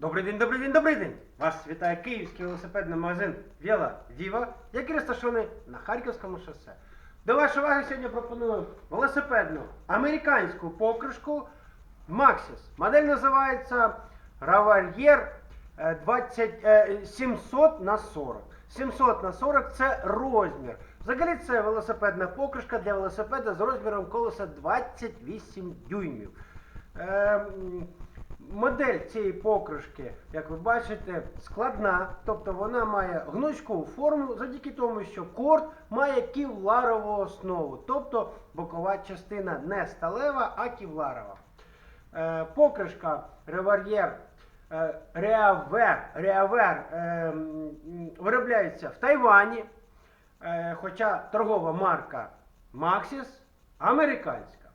Добрий день, добрий день, добрий день! Вас вітає київський велосипедний магазин Віла Віва, який розташований на Харківському шосе. До вашої уваги сьогодні пропоную велосипедну американську покришку Maxis. Модель називається Ravalier е, 20, е, 700 на 40. 700 на 40 це розмір. Взагалі це велосипедна покришка для велосипеда з розміром колеса 28 дюймів. Модель цієї покришки, як ви бачите, складна, тобто вона має гнучкову форму завдяки тому, що корд має ківларову основу, тобто бокова частина не сталева, а ківларова. Е, покришка Ревар'єр е, Реавер, Реавер е, виробляється в Тайвані, е, хоча торгова марка Maxis американська.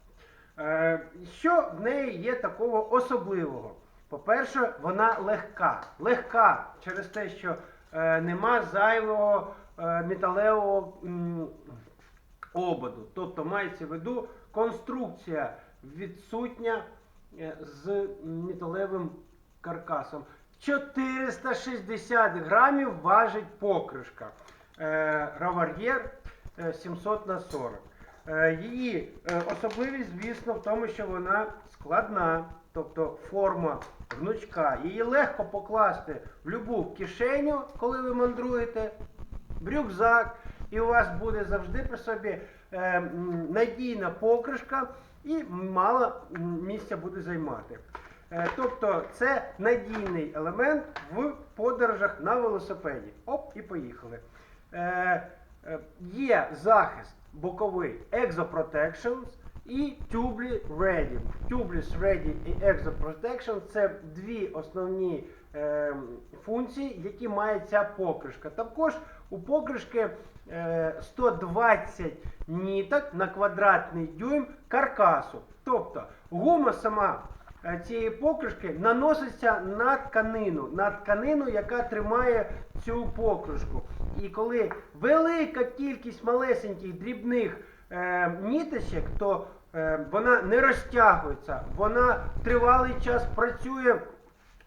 Е, Що в неї є такого особливого? По-перше, вона легка. Легка через те, що е, нема зайвого е, металевого ободу. Тобто мається в виду конструкція відсутня з металевим каркасом. 460 грамів важить покришка. Равар'єр е, 700 на 40. Е, Її е, особливість, звісно, в тому, що вона складна, тобто форма гнучка. Її легко покласти в будь-яку кишеню, коли ви мандруєте, в рюкзак, і у вас буде завжди при собі е, надійна покришка і мало місця буде займати. Тобто це надійний елемент в подорожах на велосипеді. Оп, і поїхали. Є захист боковий Exoprotections і Tubeless Ready. Tubeless Ready і Exoprotection це дві основні е, функції, які має ця покришка. Також у покришки е, 120 ніток на квадратний дюйм каркасу. Тобто гума сама е, цієї покришки наноситься на тканину, на тканину, яка тримає цю покришку. І коли велика кількість малесеньких дрібних е, ніточок, то е, вона не розтягується, вона тривалий час працює,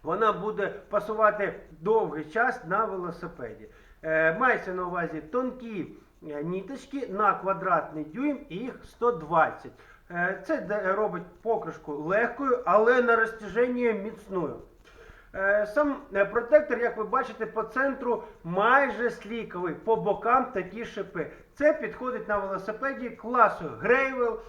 вона буде пасувати довгий час на велосипеді. Е, мається на увазі тонкі е, ніточки на квадратний дюйм, і їх 120. Е, Це робить покришку легкою, але на розтяження міцною. Е, Сам е, протектор, як ви бачите, по центру майже сліковий, по бокам такі шипи. Це підходить на велосипеді класу Грейвел.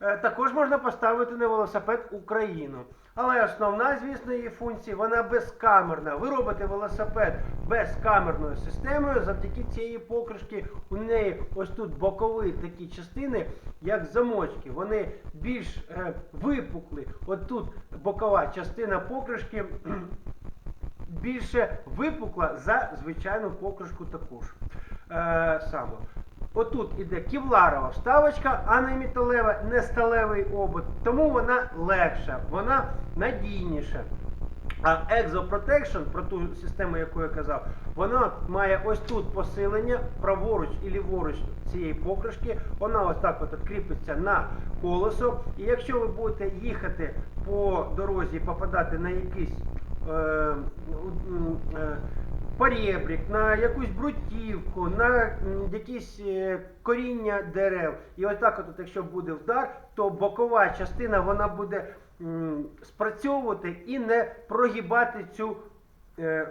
Е, Також можна поставити на велосипед Україну. Але основна, звісно, її функція, вона безкамерна. Ви робите велосипед безкамерною системою. Завдяки цієї покришки у неї ось тут бокові такі частини, як замочки. Вони більш е, випукли. От тут бокова частина покришки більше випукла за звичайну покришку таку ж е, саму. Отут іде ківларова вставочка, а не металева, не сталевий обод. Тому вона легша, вона надійніша. А Exo Protection, про ту систему, яку я казав, вона має ось тут посилення праворуч і ліворуч цієї покришки. Вона ось так от кріпиться на колесо. І якщо ви будете їхати по дорозі і попадати на е, поребрик, на якусь брутівку, на якісь е, коріння дерев. І ось так, от, якщо буде вдар, то бокова частина вона буде спрацьовувати і не прогибати цю е,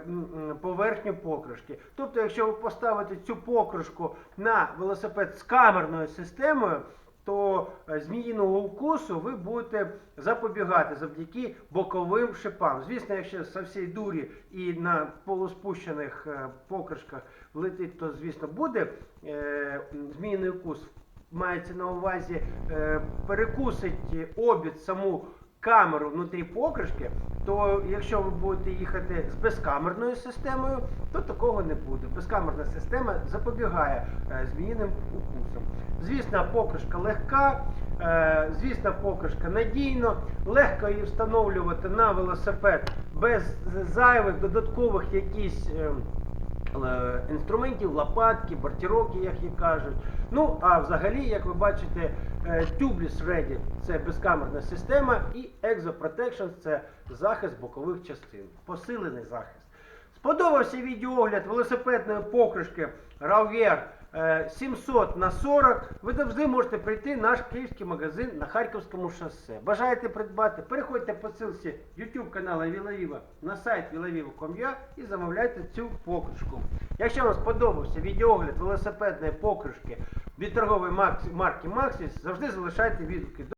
поверхню покришки. Тобто, якщо ви поставите цю покришку на велосипед з камерною системою, то е, зміїного укусу ви будете запобігати завдяки боковим шипам. Звісно, якщо со всієї дурі і на полуспущених е, покришках летить, то звісно буде е, зміїний укус. Мається на увазі перекусить обід саму камеру внутрі покришки, то якщо ви будете їхати з безкамерною системою, то такого не буде. Безкамерна система запобігає е, зміїним укусам. Звісно, покришка легка, е, звісно, покришка надійно, легко її встановлювати на велосипед без зайвих додаткових якісь. е, інструментів, лопатки, бортіровки, як їх кажуть. Ну, а взагалі, як ви бачите, Tubeless Ready це безкамерна система, і Exo це захист бокових частин, посилений захист. Сподобався відеоогляд велосипедної покришки Rauvier е, 700 на 40. Ви завжди можете прийти в наш київський магазин на Харківському шосе. Бажаєте придбати? Переходьте по ссылці YouTube каналу Вілавіва на сайт vilaviva.com.ua і замовляйте цю покришку. Якщо вам сподобався відеоогляд велосипедної покришки від торгової марки Максіс завжди залишайте відгуки.